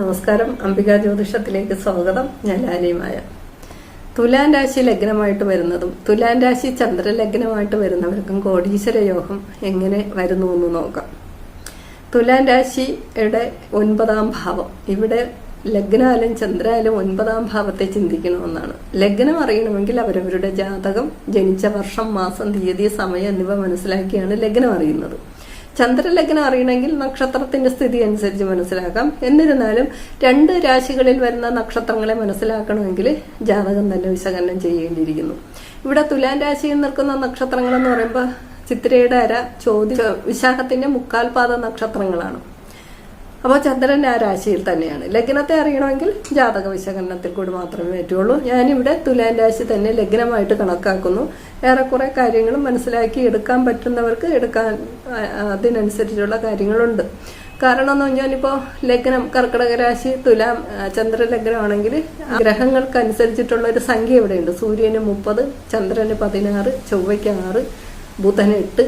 നമസ്കാരം. അംബിക ജ്യോതിഷത്തിലേക്ക് സ്വാഗതം. ഞാൻ ലാനിയുമായ തുലാൻ രാശി ലഗ്നമായിട്ട് വരുന്നതും തുലാൻ രാശി ചന്ദ്രലഗ്നമായിട്ട് വരുന്നവർക്കും കോടീശ്വര യോഗം എങ്ങനെ വരുന്നു എന്ന് നോക്കാം. തുലാൻ രാശിയുടെ ഒൻപതാം ഭാവം. ഇവിടെ ലഗ്നാലും ചന്ദ്രാലും ഒൻപതാം ഭാവത്തെ ചിന്തിക്കണമെന്നാണ്. ലഗ്നം അറിയണമെങ്കിൽ അവരവരുടെ ജാതകം ജനിച്ച വർഷം മാസം തീയതി സമയം എന്നിവ മനസ്സിലാക്കിയാണ് ലഗ്നം അറിയുന്നത്. ചന്ദ്രലഗ്നം അറിയണമെങ്കിൽ നക്ഷത്രത്തിന്റെ സ്ഥിതി അനുസരിച്ച് മനസ്സിലാക്കാം. എന്നിരുന്നാലും രണ്ട് രാശികളിൽ വരുന്ന നക്ഷത്രങ്ങളെ മനസ്സിലാക്കണമെങ്കിൽ ജാതകം തന്നെ വിശകലനം ചെയ്യേണ്ടിയിരിക്കുന്നു. ഇവിടെ തുലാൻ രാശിയിൽ നിൽക്കുന്ന നക്ഷത്രങ്ങൾ എന്ന് പറയുമ്പോൾ ചിത്രയുടെ അര ചോദ്യ വിശാഖത്തിന്റെ മുക്കാൽ പാദ നക്ഷത്രങ്ങളാണ്. അപ്പോൾ ചന്ദ്രൻ ആ രാശിയിൽ തന്നെയാണ്. ലഗ്നത്തെ അറിയണമെങ്കിൽ ജാതക വിശകലനത്തിൽ കൂടി മാത്രമേ പറ്റുള്ളൂ. ഞാനിവിടെ തുലാൻ രാശി തന്നെ ലഗ്നമായിട്ട് കണക്കാക്കുന്നു. ഏറെക്കുറെ കാര്യങ്ങൾ മനസ്സിലാക്കി എടുക്കാൻ പറ്റുന്നവർക്ക് എടുക്കാൻ അതിനനുസരിച്ചുള്ള കാര്യങ്ങളുണ്ട്. കാരണം എന്ന് ഇപ്പോൾ ലഗ്നം കർക്കിടക രാശി തുലാം ചന്ദ്രലഗ്നമാണെങ്കിൽ ഗ്രഹങ്ങൾക്ക് അനുസരിച്ചിട്ടുള്ള ഒരു സംഖ്യ ഇവിടെയുണ്ട്. സൂര്യന് മുപ്പത് ചന്ദ്രന് പതിനാറ് ചൊവ്വയ്ക്ക് ആറ് ബുധന് എട്ട്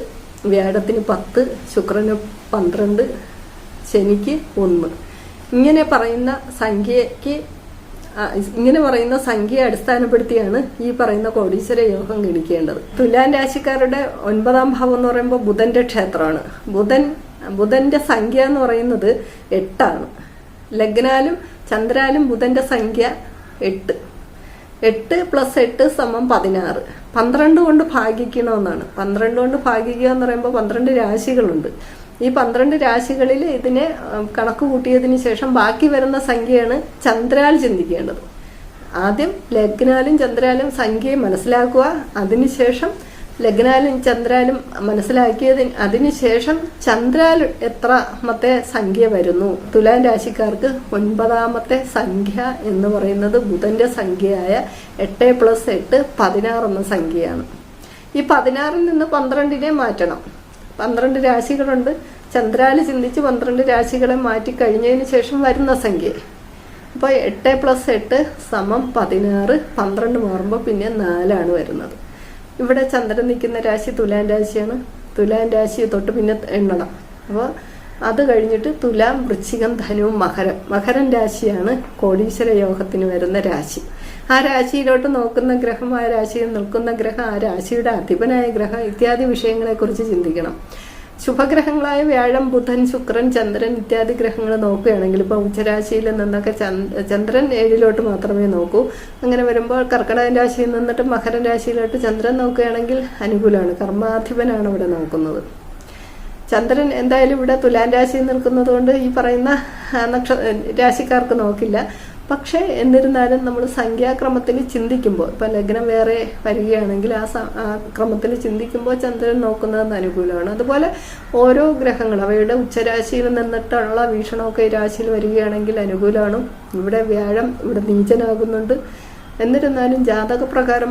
വ്യാഴത്തിന് പത്ത് ശുക്രന് പന്ത്രണ്ട് ശനിക്ക് ഒന്ന്. ഇങ്ങനെ പറയുന്ന സംഖ്യയ്ക്ക് ഇങ്ങനെ പറയുന്ന സംഖ്യയെ അടിസ്ഥാനപ്പെടുത്തിയാണ് ഈ പറയുന്ന കോടീശ്വര യോഗം ഗണിക്കേണ്ടത്. തുലാൻ രാശിക്കാരുടെ ഒൻപതാം ഭാവം എന്ന് പറയുമ്പോൾ ബുധന്റെ ക്ഷേത്രമാണ്. ബുധൻ ബുധന്റെ സംഖ്യ എന്ന് പറയുന്നത് എട്ടാണ്. ലഗ്നാലും ചന്ദ്രാലും ബുധന്റെ സംഖ്യ എട്ട്. എട്ട് പ്ലസ് എട്ട് സമം പതിനാറ്. പന്ത്രണ്ട് കൊണ്ട് ഭാഗിക്കണമെന്നാണ്. പന്ത്രണ്ട് കൊണ്ട് ഭാഗിക്കുക എന്ന് പറയുമ്പോൾ പന്ത്രണ്ട് രാശികളുണ്ട്. ഈ പന്ത്രണ്ട് രാശികളിൽ ഇതിനെ കണക്ക് കൂട്ടിയതിന് ശേഷം ബാക്കി വരുന്ന സംഖ്യയാണ് ചന്ദ്രാൽ ചിന്തിക്കേണ്ടത്. ആദ്യം ലഗ്നാലും ചന്ദ്രാലും സംഖ്യയെ മനസ്സിലാക്കുക. അതിനുശേഷം ലഗ്നാലും ചന്ദ്രാലും മനസ്സിലാക്കിയതിന് അതിനുശേഷം ചന്ദ്രാൽ എത്രാമത്തെ സംഖ്യ വരുന്നു? തുലാൻ രാശിക്കാർക്ക് ഒൻപതാമത്തെ സംഖ്യ എന്ന് പറയുന്നത് ബുധന്റെ സംഖ്യയായ എട്ട് പ്ലസ് എട്ട് പതിനാറ് എന്ന സംഖ്യയാണ്. ഈ പതിനാറിൽ നിന്ന് പന്ത്രണ്ടിനെ മാറ്റണം. പന്ത്രണ്ട് രാശികളുണ്ട്. ചന്ദ്രാൽ ചിന്തിച്ച് പന്ത്രണ്ട് രാശികളെ മാറ്റി കഴിഞ്ഞതിന് ശേഷം വരുന്ന സംഖ്യ. അപ്പോൾ എട്ട് പ്ലസ് എട്ട് സമം പതിനാറ് പന്ത്രണ്ട് മാറുമ്പോൾ പിന്നെ നാലാണ് വരുന്നത്. ഇവിടെ ചന്ദ്രൻ നിൽക്കുന്ന രാശി തുലാൻ രാശിയാണ്. തുലാൻ രാശി തൊട്ട് പിന്നെ എണ്ണണം. അപ്പോൾ അത് കഴിഞ്ഞിട്ട് തുലാം വൃശ്ചികം ധനുവും മകരം. മകരം രാശിയാണ് കോടീശ്വര യോഗത്തിന് വരുന്ന രാശി. ആ രാശിയിലോട്ട് നോക്കുന്ന ഗ്രഹം ആ രാശിയിൽ നിൽക്കുന്ന ഗ്രഹം ആ രാശിയുടെ അധിപനായ ഗ്രഹം ഇത്യാദി വിഷയങ്ങളെക്കുറിച്ച് ചിന്തിക്കണം. ശുഭഗ്രഹങ്ങളായ വ്യാഴം ബുധൻ ശുക്രൻ ചന്ദ്രൻ ഇത്യാദി ഗ്രഹങ്ങൾ നോക്കുകയാണെങ്കിൽ ഇപ്പോൾ ഉച്ചരാശിയിൽ നിന്നൊക്കെ ചന്ദ്രൻ ഏഴിലോട്ട് മാത്രമേ നോക്കൂ. അങ്ങനെ വരുമ്പോൾ കർക്കടക രാശിയിൽ നിന്നിട്ട് മകര രാശിയിലോട്ട് ചന്ദ്രൻ നോക്കുകയാണെങ്കിൽ അനുകൂലമാണ്. കർമാധിപനാണ് ഇവിടെ നോക്കുന്നത്. ചന്ദ്രൻ എന്തായാലും ഇവിടെ തുലാൻ രാശിയിൽ നിൽക്കുന്നത് കൊണ്ട് ഈ പറയുന്ന നക്ഷ രാശിക്കാർക്ക് നോക്കില്ല. പക്ഷേ എന്നിരുന്നാലും നമ്മൾ സംഖ്യാക്രമത്തിൽ ചിന്തിക്കുമ്പോൾ ഇപ്പം ലഗ്നം വേറെ വരികയാണെങ്കിൽ ആ ക്രമത്തിൽ ചിന്തിക്കുമ്പോൾ ചന്ദ്രൻ നോക്കുന്നത് അനുകൂലമാണ്. അതുപോലെ ഓരോ ഗ്രഹങ്ങൾ അവയുടെ ഉച്ചരാശിയിൽ നിന്നിട്ടുള്ള വീക്ഷണമൊക്കെ ഈ രാശിയിൽ വരികയാണെങ്കിൽ അനുകൂലമാണ്. ഇവിടെ വ്യാഴം ഇവിടെ നീചനാകുന്നുണ്ട് എന്നിരുന്നാലും ജാതകപ്രകാരം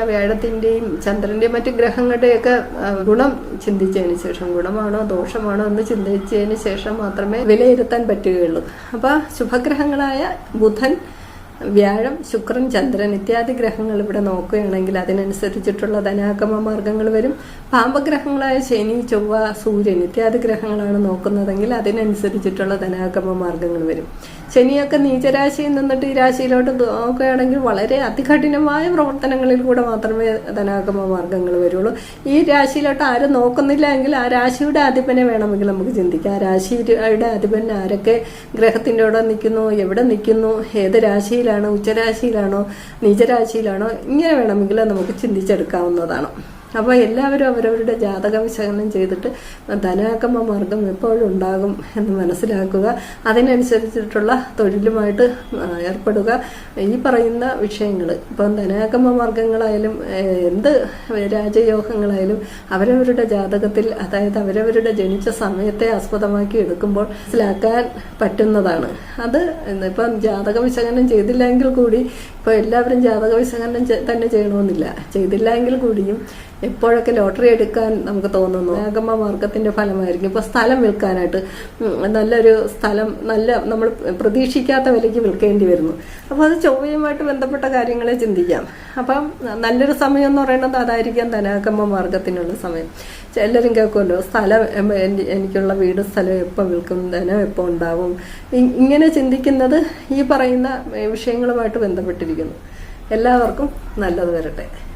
ആ വേഴത്തിന്റെയും ചന്ദ്രന്റെയും മറ്റ് ഗ്രഹങ്ങളുടെയൊക്കെ ഗുണം ചിന്തിച്ചതിന് ശേഷം ഗുണമാണോ ദോഷമാണോ എന്ന് ചിന്തിച്ചതിന് ശേഷം മാത്രമേ വിലയിരുത്താൻ പറ്റുകയുള്ളൂ. അപ്പൊ ശുഭഗ്രഹങ്ങളായ ബുധൻ വ്യാഴം ശുക്രൻ ചന്ദ്രൻ ഇത്യാദി ഗ്രഹങ്ങൾ ഇവിടെ നോക്കുകയാണെങ്കിൽ അതിനനുസരിച്ചിട്ടുള്ള ധനാഗമ മാർഗങ്ങൾ വരും. പാമ്പഗ്രഹങ്ങളായ ശനി ചൊവ്വ സൂര്യൻ ഇത്യാദി ഗ്രഹങ്ങളാണ് നോക്കുന്നതെങ്കിൽ അതിനനുസരിച്ചിട്ടുള്ള ധനാഗമ മാർഗങ്ങൾ വരും. ശനിയൊക്കെ നീചരാശിയിൽ നിന്നിട്ട് ഈ രാശിയിലോട്ട് നോക്കുകയാണെങ്കിൽ വളരെ അതികഠിനമായ പ്രവർത്തനങ്ങളിൽ കൂടെ മാത്രമേ ധനാഗമ മാർഗങ്ങൾ വരുള്ളൂ. ഈ രാശിയിലോട്ട് ആരും നോക്കുന്നില്ല എങ്കിൽ ആ രാശിയുടെ അധിപനെ വേണമെങ്കിൽ നമുക്ക് ചിന്തിക്കാം. ആ രാശിയുടെ അധിപൻ ആരൊക്കെ ഗ്രഹത്തിന്റെ അവിടെ നിൽക്കുന്നു എവിടെ നിൽക്കുന്നു ഏത് രാശിയിലാണോ ഉച്ചരാശിയിലാണോ നിജരാശിയിലാണോ ഇങ്ങനെ വേണമെങ്കിൽ നമുക്ക് ചിന്തിച്ചെടുക്കാവുന്നതാണ്. അപ്പോൾ എല്ലാവരും അവരവരുടെ ജാതക വിശകലനം ചെയ്തിട്ട് ധനാക്രമ മാർഗം എപ്പോഴും ഉണ്ടാകും എന്ന് മനസ്സിലാക്കുക. അതിനനുസരിച്ചിട്ടുള്ള തൊഴിലുമായിട്ട് ഏർപ്പെടുക. ഈ പറയുന്ന വിഷയങ്ങൾ ഇപ്പം ധനാക്രമ മാർഗങ്ങളായാലും എന്ത് രാജയോഗങ്ങളായാലും അവരവരുടെ ജാതകത്തിൽ അതായത് അവരവരുടെ ജനിച്ച സമയത്തെ ആസ്പദമാക്കി എടുക്കുമ്പോൾ മനസ്സിലാക്കാൻ പറ്റുന്നതാണ്. അത് ഇപ്പം ജാതക വിശകലനം ചെയ്തില്ലെങ്കിൽ കൂടി ഇപ്പോൾ എല്ലാവരും ജാതക വിശകലനം തന്നെ ചെയ്യണമെന്നില്ല. ചെയ്തില്ല എങ്കിൽ കൂടിയും എപ്പോഴൊക്കെ ലോട്ടറി എടുക്കാൻ നമുക്ക് തോന്നുന്നു? ആഗമ മാർഗത്തിന്റെ ഫലമായിരിക്കും. ഇപ്പൊ സ്ഥലം വിൽക്കാനായിട്ട് നല്ലൊരു സ്ഥലം നല്ല നമ്മൾ പ്രതീക്ഷിക്കാത്ത വിലയ്ക്ക് വിൽക്കേണ്ടി വരുന്നു. അപ്പോൾ അത് ചൊവ്വയുമായിട്ട് ബന്ധപ്പെട്ട കാര്യങ്ങളെ ചിന്തിക്കാം. അപ്പം നല്ലൊരു സമയം എന്ന് പറയുന്നത് അതായിരിക്കാം ധനാഗമ മാർഗത്തിനുള്ള സമയം. എല്ലാവരും കേൾക്കുമല്ലോ സ്ഥലം എനിക്കുള്ള വീട് സ്ഥലം എപ്പോൾ വിൽക്കും ധനം എപ്പോൾ ഉണ്ടാവും? ഇങ്ങനെ ചിന്തിക്കുന്നത് ഈ പറയുന്ന വിഷയങ്ങളുമായിട്ട് ബന്ധപ്പെട്ടിരിക്കുന്നു. എല്ലാവർക്കും നല്ലത് വരട്ടെ.